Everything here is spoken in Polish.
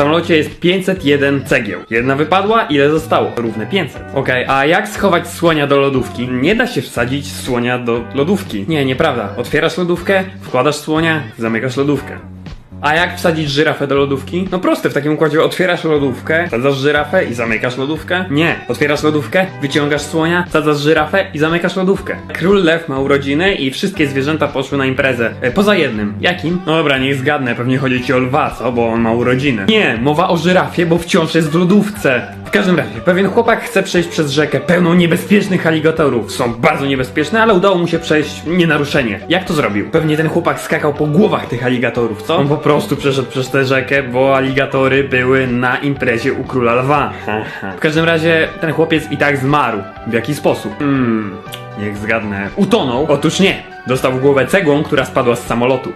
samolocie jest 501 cegieł. Jedna wypadła, ile zostało? Równe 500. Okej, a jak schować słonia do lodówki? Nie da się wsadzić słonia do lodówki. Nie, nieprawda. Otwierasz lodówkę, wkładasz słonia, zamykasz lodówkę. A jak wsadzić żyrafę do lodówki? No proste, w takim układzie otwierasz lodówkę, wsadzasz żyrafę i zamykasz lodówkę? Nie. Otwierasz lodówkę, wyciągasz słonia, wsadzasz żyrafę i zamykasz lodówkę. Król Lew ma urodziny i wszystkie zwierzęta poszły na imprezę. E, poza jednym. Jakim? No dobra, niech zgadnę, pewnie chodzi ci o lwa, co? Bo on ma urodziny. Nie, mowa o żyrafie, bo wciąż jest w lodówce. W każdym razie, pewien chłopak chce przejść przez rzekę pełną niebezpiecznych aligatorów. Są bardzo niebezpieczne, ale udało mu się przejść nienaruszenie. Jak to zrobił? Pewnie ten chłopak skakał po głowach tych aligatorów, co? On po prostu przeszedł przez tę rzekę, bo aligatory były na imprezie u króla lwa. W każdym razie, ten chłopiec i tak zmarł. W jaki sposób? Hmm, niech zgadnę. Utonął? Otóż nie. Dostał w głowę cegłą, która spadła z samolotu.